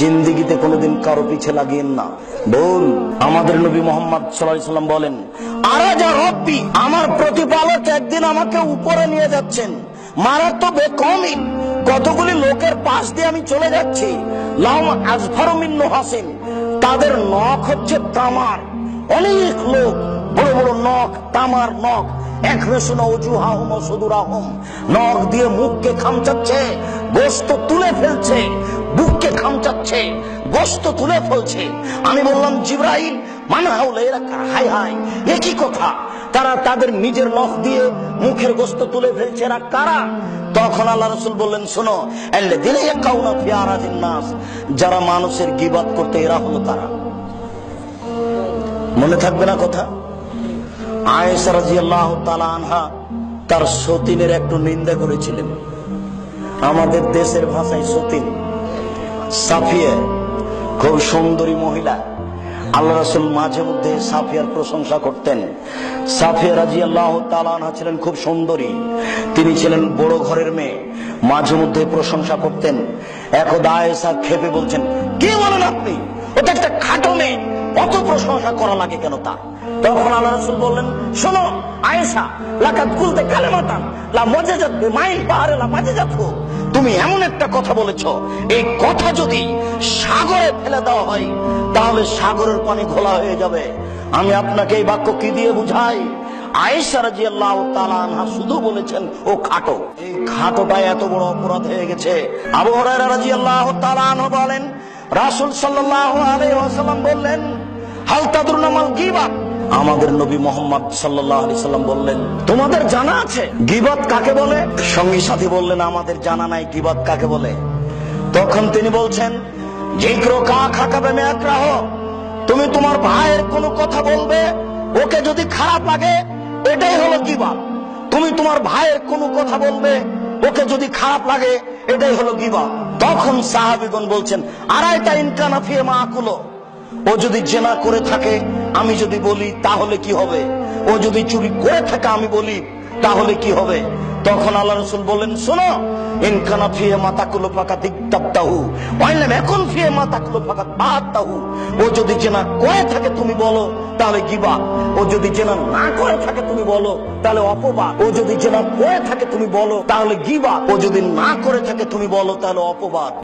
জিন্দিগিতে কোনোদিন কারও পিছে লাগিয়েন না। বল আমাদের নবী মোহাম্মদ সাল্লাম বলেন আরা যা রব্বি, আমার প্রতিপালক একদিন আমাকে উপরে নিয়ে যাচ্ছেন। মারাত্মক বেকমই কতগুলি লোকের পাশ দিয়ে আমি চলে যাচ্ছি। তাদের নখ হচ্ছে তামার। অনেক লোক, বড় বড় নখ, তামার নখ। এক রেশন অজুহাহম সদুরাহম। নখ দিয়ে মুখকে খামচাচ্ছে, গোস্ত তুলে ফেলছে। বুককে খামচাচ্ছে গোস্ত তুলে ফেলছে। আমি বললাম, জিব্রাইল, মানা হলে এরা? হাই হাই একই কথা? তারা তাদের নিজের নখ দিয়ে মুখের গোস্ত তুলে ফেলছে, এরা কারা? তখন আল্লাহ রসুল বললেন, শোনো নাস, যারা মানুষের গিবাদ করতে, এরা হলো তারা। মনে থাকবে না কথা? আয়েশা রাদিয়াল্লাহু তাআলা আনহা তার সতীনের একটু নিন্দা করেছিলেন। আমাদের দেশের ভাষায় সতীন। সাফিয়া, খুব সুন্দরী মহিলা। আল্লাহ রাসূল মাঝে মধ্যে সাফিয়ার প্রশংসা করতেন। সাফিয়া রাদিয়াল্লাহু তাআলা আনহা ছিলেন খুব সুন্দরী। তিনি ছিলেন বড় ঘরের মেয়ে। মাঝে মধ্যে প্রশংসা করতেন। একদা আয়েশা খেপে বলছেন, কি বলেন আপনি? ওটা একটা খাটো মেয়ে। অত প্রশংসা করা লাগে কেন তার? তখন আল্লাহ রসুল বললেন, শোনো আয়েশা লাকাত কুলতে কালেমাতান, লা মজে যাবে মাইল পাহাড়ে, লা মাঝে যাব তুমি এমন একটা কথা বলেছ। এই কথা যদি সাগরে ফেলে দেওয়া হয়, তাহলে সাগরের পানি ঘোলা হয়ে যাবে। আমি আপনাকে এই বাক্য কি দিয়ে বুঝাই? শুধু বলেছেন, ও খাটো। এই খাটোটা এত বড় অপরাধ হয়ে গেছে। আবু হুরায়রা রাদিয়াল্লাহু তাআলা আনহু বলেন, রাসূল সাল্লাল্লাহু আলাইহি বললেন, হাল তাদরুন কি গীবাত আমাদের নবী মোহাম্মদ সাল্লাম বললেন, তোমাদের জানা আছে? গিবাদ কাকে বলে? সঙ্গী সাথী বললেন, আমাদের জানা নাই গিবাদ কাকে বলে? তখন তিনি বলছেন, জিক্র কা খাকাবে মে একরাহ, তুমি তোমার ভাইয়ের কোনো কথা বলবে? ওকে যদি খারাপ লাগে, এটাই হলো গীবাত। তুমি তোমার ভাইয়ের কোনো কথা বলবে? ওকে যদি খারাপ লাগে, এটাই হলো গিবা তখন সাহাবিগণ বলছেন আড়াইটা ইনকানা ফিয়ে মা আকুলো? ও যদি জেনা করে থাকে আমি যদি বলি, তাহলে কি হবে? ও যদি চুরি করে থাকে, আমি বলি, তাহলে কি হবে? তখন আল্লাহ রসুল বললেন, শোনো ও যদি থাকে, তুমি বলো, তাহলে গিবা। ও যদি না করে থাকে, তুমি বলো, তাহলে অপবাদ। ও যদি থাকে, তুমি বলো, তাহলে গিবা। ও যদি না করে থাকে, তুমি বলো, তাহলে অপবাদ।